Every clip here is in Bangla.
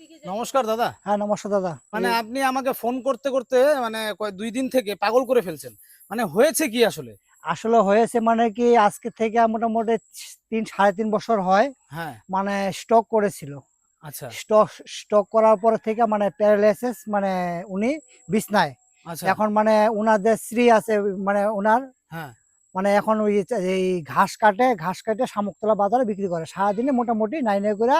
নমস্কার দাদা। হ্যাঁ নমস্কার দাদা। মানে আপনি আমাকে ফোন করতে করতে মানে দুই দিন থেকে পাগল করে ফেলছেন। মানে হয়েছে কি আসলে? আসলে হয়েছে মানে কি আজকে থেকে মোটামুটি তিন সাড়ে তিন বছর হয় হ্যাঁ। মানে স্টক করেছিল। আচ্ছা। স্টক স্টক করার পর থেকে মানে প্যারালাইসিস মানে উনি বিছনায়। আচ্ছা। এখন মানে উনার যে স্ত্রী আছে মানে উনার। হ্যাঁ। মানে এখন ওই এই ঘাস কাটে ঘাস কাটে শামুকতলা বাজারে বিক্রি করে। সারাদিনে মোটামুটি নাইনে করে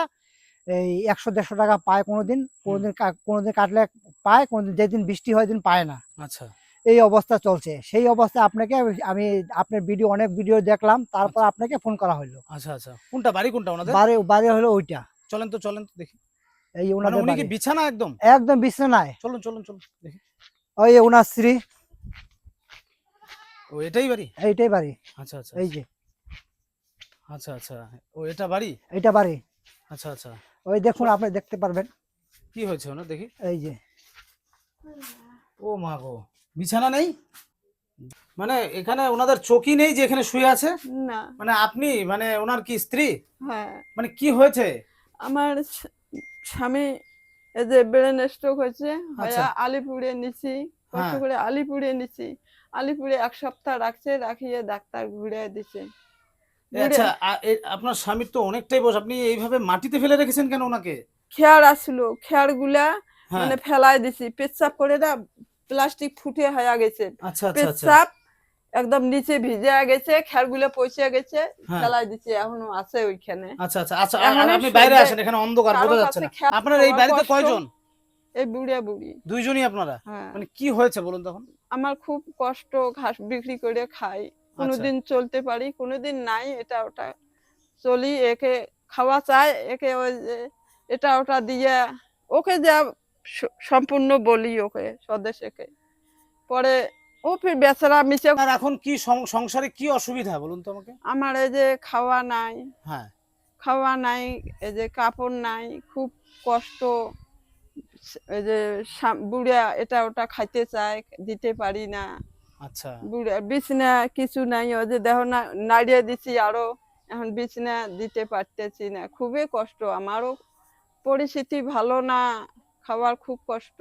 এই একশো দেড়শো টাকা পায় কোনোদিন কোনোদিন কোনোদিন কাটলে পায় কোনোদিন যেদিন বৃষ্টি হয় দিন পায় না। আচ্ছা। এই অবস্থা চলছে। সেই অবস্থায় আপনাকে আমি আপনার ভিডিও অনেক ভিডিও দেখলাম তারপর আপনাকে ফোন করা হলো আচ্ছা আচ্ছা। কোনটা বাড়ি কোনটা ওনাদের? বাড়ি বাড়ি হলো ওইটা। চলেন তো চলেন তো দেখি। এই মানে ওনাদের উনি কি বিছানা একদম? একদম বিছানায়। চলুন চলুন চলুন দেখি। ওই ওনার স্ত্রী। ও এটাই বাড়ি? এইটাই বাড়ি। আচ্ছা আচ্ছা। এই যে। আচ্ছা আচ্ছা। ও এটা বাড়ি? এইটা বাড়ি। আচ্ছা আচ্ছা। ওই দেখুন আপনি দেখতে পারবেন। কি হয়েছে ওনার দেখি? এই যে। ও মা গো বিছানা নেই? মানে এখানে ওনাদের চকি নেই যে এখানে শুয়ে আছে? না। মানে আপনি মানে ওনার কি স্ত্রী? হ্যাঁ। মানে কি হয়েছে? আমার স্বামী এই যে ব্রেন স্ট্রোক হয়েছে হয়ে আচ্ছা। আলিপুরে নিছি কষ্ট হ্যাঁ। করে আলিপুরে নিছি। আলিপুরে এক সপ্তাহ রাখছে রাখিয়ে ডাক্তার ঘুরে দিছে। আচ্ছা আপনার স্বামীর তো অনেকটাই বয়স। আপনি এইভাবে মাটিতে ফেলে রেখেছেন কেন ওনাকে? খেয়ার আসলো খেয়ারগুলা হ্যাঁ। মানে ফেলাই দিছি। পেচ্ছাপ করে না প্লাস্টিক ফুটে হয়ে গেছে। আচ্ছা আচ্ছা পেচ্ছাপ একদম নিচে ভিজে গেছে খেয়ারগুলা পচে গেছে হ্যাঁ। ফেলাই দিছে এখনও আছে ওইখানে। আচ্ছা আচ্ছা আচ্ছা আপনি বাইরে আসেন এখানে অন্ধকার কারও বোঝা যাচ্ছে না। আপনার এই বাড়িতে কয়জন? এই বুড়িয়া বুড়ি। দুইজনই আপনারা? হ্যাঁ। মানে কি হয়েছে বলুন তখন? আমার খুব কষ্ট ঘাস বিক্রি করে খাই। কোনোদিন চলতে পারি কোনোদিন নাই এটা ওটা। চলি একে খাওয়া চাই একে ওই যে এটা ওটা দিয়ে ওকে যা সম্পূর্ণ বলি ওকে স্বদেশকে। পরে ও ফির বেচারা মিশে আপনার এখন কি সংসারে কি অসুবিধা বলুন তো আমাকে? আমার এই যে খাওয়া নাই। হ্যাঁ। খাওয়া নাই এই যে কাপড় নাই খুব কষ্ট। এই যে বুড়া এটা ওটা খাইতে চায় দিতে পারি না। আচ্ছা। বিছনা কিছু নাই ও যে দেহ না নাড়িয়ে দিছি আরও। এখন বিছনা দিতে পারতেছি না খুবই কষ্ট। আমারও পরিস্থিতি ভালো না খাওয়ার খুব কষ্ট।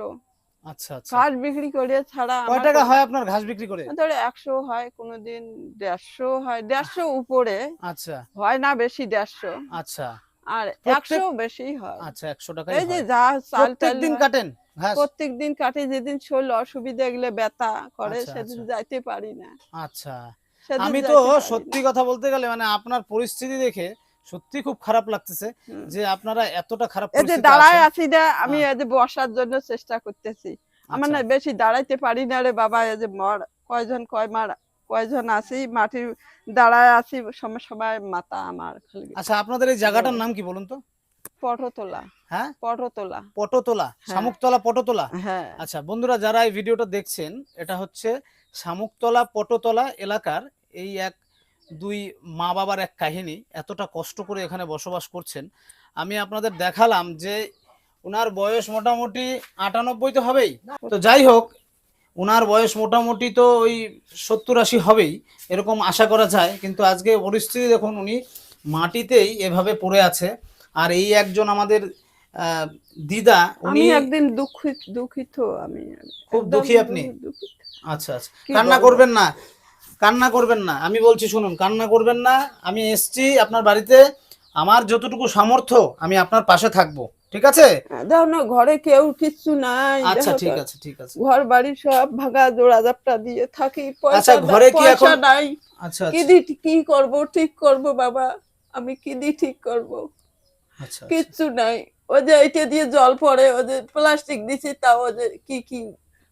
আচ্ছা আচ্ছা। ঘাস বিক্রি করে ছাড়া কয় টাকা হয় আপনার ঘাস বিক্রি করে? ধরে একশো হয় কোনোদিন দেড়শো হয় দেড়শো উপরে। আচ্ছা। হয় না বেশি দেড়শো। আচ্ছা। আর প্রত্যেক- একশো বেশি হয়। আচ্ছা একশো টাকা এই যে যা চাল প্রত্যেক দিন কাটেন? প্রত্যেক দিন কাটে যেদিন শরীর অসুবিধা গেলে ব্যথা করে আচ্ছা, সেদিন আচ্ছা। যাইতে পারি না। আচ্ছা। আমি তো সত্যি কথা বলতে গেলে মানে আপনার পরিস্থিতি দেখে সত্যি খুব খারাপ লাগতেছে যে আপনারা এতটা খারাপ এই যে দাঁড়ায় আছি না আমি হ্যাঁ। এই যে বসার জন্য চেষ্টা করতেছি। আমার আচ্ছা, না বেশি দাঁড়াইতে পারি না রে বাবা এই যে মর কয়জন কয় মার কয়জন আছি মাটির দাঁড়ায় আছি সময় সময় মাথা আমার আচ্ছা আপনাদের এই জায়গাটার নাম কি বলুন তো? পটতলা। হ্যাঁ? পটতলা। পটতলা? হ্যাঁ। শামুকতলা পটতলা? হ্যাঁ। আচ্ছা বন্ধুরা যারা এই ভিডিওটা দেখছেন এটা হচ্ছে শামুকতলা পটতলা এলাকার এই এক দুই মা বাবার এক কাহিনী। এতটা কষ্ট করে এখানে বসবাস করছেন। আমি আপনাদের দেখালাম যে ওনার বয়স মোটামুটি আটানব্বই তো হবেই। তো যাই হোক ওনার বয়স মোটামুটি তো ওই সত্তর আশি হবেই এরকম আশা করা যায়। কিন্তু আজকে পরিস্থিতি দেখুন উনি মাটিতেই এভাবে পড়ে আছে। আর এই একজন আমাদের দিদা উনি একদিন দুঃখিত দুঃখিত আমি খুব দুঃখী আপনি? আচ্ছা আচ্ছা। কান্না করবেন না কান্না করবেন না। আমি বলছি শুনুন কান্না করবেন না। আমি এসছি আপনার বাড়িতে। আমার যতটুকু সামর্থ্য আমি আপনার পাশে থাকব। ঠিক আছে? দেখো না ঘরে কেউ কিচ্ছু নাই। আচ্ছা ঠিক আছে ঠিক আছে। ঘর বাড়ি সব ভাগা জোড়া জাপটা দিয়ে থাকি। পয়সা আচ্ছা, ঘরে কি এখন- নাই। আচ্ছা কি আচ্ছা দি কি করব ঠিক করব বাবা? আমি কি দি ঠিক করব? কিচ্ছু নাই। ও যে এইটা দিয়ে জল পড়ে ও যে প্লাস্টিক দিছি তাও ও যে কি কি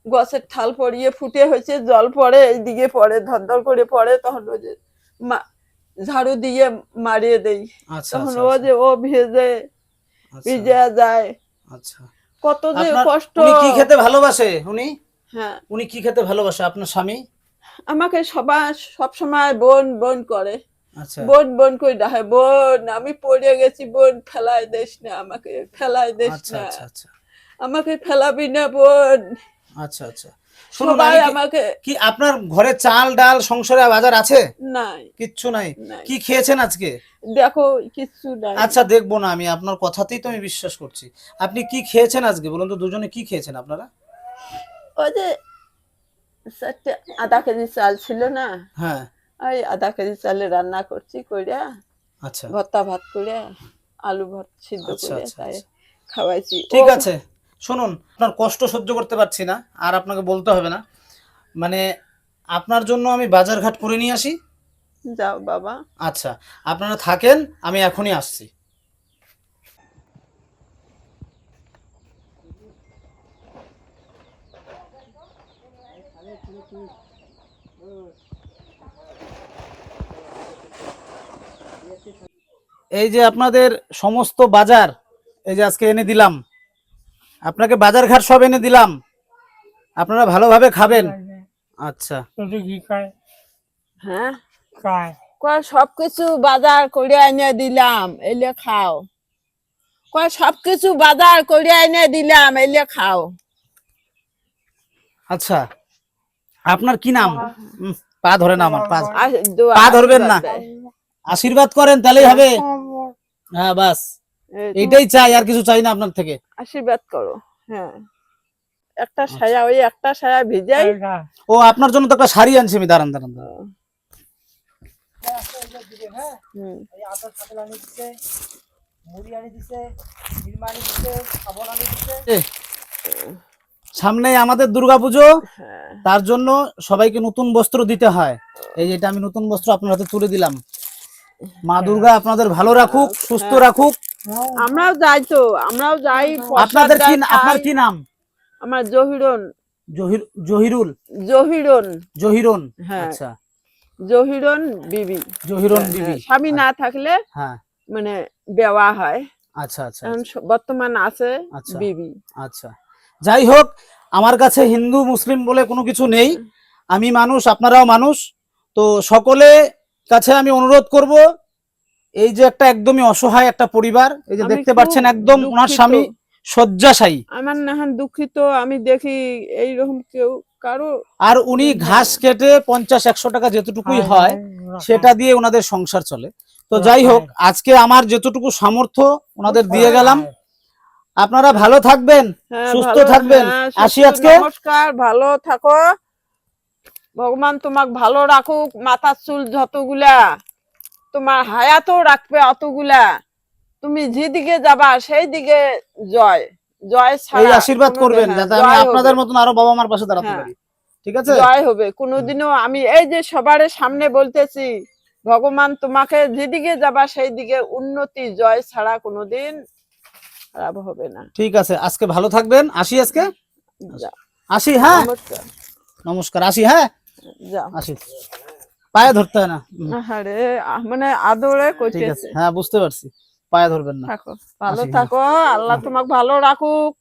গছের ঠাল পড়িয়ে ফুটে হয়েছে জল পড়ে এইদিকে পড়ে ধর করে পড়ে তখন ও যে মা- ঝাড়ু দিয়ে মারিয়ে দেই। আচ্ছা তখন আচ্ছা ও যে ও ভেজে আচ্ছা, ভিজে যায়। আচ্ছা। কত যে কষ্ট। উনি কি খেতে ভালোবাসে উনি? হ্যাঁ। উনি কি খেতে ভালোবাসে আপনার স্বামী? আমাকে সবাই সব সময় বোন বোন করে। আচ্ছা বোন বোন কই ডাহে বোন আমি পড়ে গেছি বোন ফেলাই দিস না আমাকে ফেলাই দিস আচ্ছা না। আচ্ছা আচ্ছা। আমাকে ফেলাবি না বোন। আচ্ছা আচ্ছা। শুনুন সবাই আমাকে কি আপনার ঘরে চাল ডাল সংসারে বাজার আছে? নাই। কিচ্ছু নাই? নাই। কি খেয়েছেন আজকে? দেখো কিচ্ছু নাই। আচ্ছা দেখব না আমি আপনার কথাতেই তো আমি বিশ্বাস করছি। আপনি কি খেয়েছেন আজকে? বলুন তো দুজনে কি খেয়েছেন আপনারা? ওই যে আধা কেজি চাল ছিল না? হ্যাঁ। ওই আধা কেজি চালে রান্না করছি কইরা আচ্ছা। ভর্তা ভাত করে আলু ভাত সিদ্ধ আচ্ছা, করে আচ্ছা, তাই আচ্ছা। খাওয়াইছি। ঠিক আছে। শুনুন আপনার কষ্ট সহ্য করতে পারছি না আর আপনাকে বলতে হবে না। মানে আপনার জন্য আমি বাজার ঘাট করে নিয়ে আসি? যাও বাবা। আচ্ছা আপনারা থাকেন আমি এখনই আসছি। এই যে আপনাদের সমস্ত বাজার এই যে আজকে এনে দিলাম। আপনাকে বাজার ঘাট সব এনে দিলাম। আপনারা ভালোভাবে খাবেন। আচ্ছা। হ্যাঁ? কয় সবকিছু বাজার করে এনে দিলাম এলে খাও। কয় সবকিছু বাজার করে এনে দিলাম এলে খাও। আচ্ছা। আপনার কি নাম? উম, পা ধরে না আমার পা আর পা ধরবেন না। আশীর্বাদ করেন তাহলেই হবে। হ্যাঁ বাস। এইটাই চাই আর কিছু চাই না আপনার থেকে। আশীর্বাদ করো হ্যাঁ। একটা সায়া ওই একটা সায়া ভিজাই। ও আপনার জন্য তো একটা শাড়ি আনছি আমি দাঁড়ান দাঁড়ান দাঁড়ান। সামনে আমাদের দুর্গাপুজো হ্যাঁ। তার জন্য সবাইকে নতুন বস্ত্র দিতে হয়। এই যেটা আমি নতুন বস্ত্র আপনার হাতে তুলে দিলাম। মা দুর্গা আপনাদের ভালো রাখুক সুস্থ রাখুক। আমরাও যাই তো আমরাও যাই আপনাদের কি আপনার কি নাম? আমার জহিরন জহিরুল? জহিরন জহিরন হ্যাঁ। আচ্ছা। জহিরন বিবি। জহিরন হ্যাঁ, বিবি। স্বামী না থাকলে হ্যাঁ। মানে বেওয়া হয়। আচ্ছা আচ্ছা। বর্তমান আছে আচ্ছা। বিবি। আচ্ছা। যাই হোক আমার কাছে হিন্দু মুসলিম বলে কোনো কিছু নেই। আমি মানুষ আপনারাও মানুষ। তো সকলে কাছে আমি অনুরোধ করব এই যে একটা একদমই অসহায় একটা পরিবার এই যে দেখতে পাচ্ছেন একদম ওনার স্বামী শয্যাশায়ী। আমার নাহান দুঃখিত আমি দেখি এইরকম কেউ কারও আর উনি ঘাস কেটে পঞ্চাশ একশো টাকা যেতটুকুই হয় সেটা দিয়ে ওনাদের সংসার চলে। তো যাই হোক আজকে আমার যতটুকু সামর্থ্য ওনাদের দিয়ে গেলাম। আপনারা ভালো থাকবেন হ্যাঁ, সুস্থ থাকবেন। হ্যাঁ, আসি আজকে? নমস্কার ভালো থাকো। ভগবান তোমাক ভালো রাখুক মাথার চুল যতগুলা তোমার হায়াতও রাখবে অতগুলা। তুমি যেদিকে যাবা সেই দিকে জয় জয় ছাড়া আশীর্বাদ করবেন হ্যাঁ, যাতে আমি আপনাদের মতন আরও বাবা মার পাশে দাঁড়াতে। পারি। ঠিক আছে? জয় হবে। কোনোদিনও আমি এই যে সবার সামনে বলতেছি ভগবান তোমাকে যেদিকে যাবা সেই দিকে উন্নতি জয় ছাড়া কোনোদিন খারাপ হবে না। ঠিক আছে আজকে ভালো থাকবেন। আসি আজকে? আসি হ্যাঁ? নমস্কার। আসি হ্যাঁ? আসি। পায়ে ধরতে হয় না। আরে মানে আদরে কইতেছে আছে। হ্যাঁ বুঝতে পারছি। পায়ে ধরবেন না। থাকো। ভালো। থাকো। আল্লাহ তোমাকে ভালো রাখুক।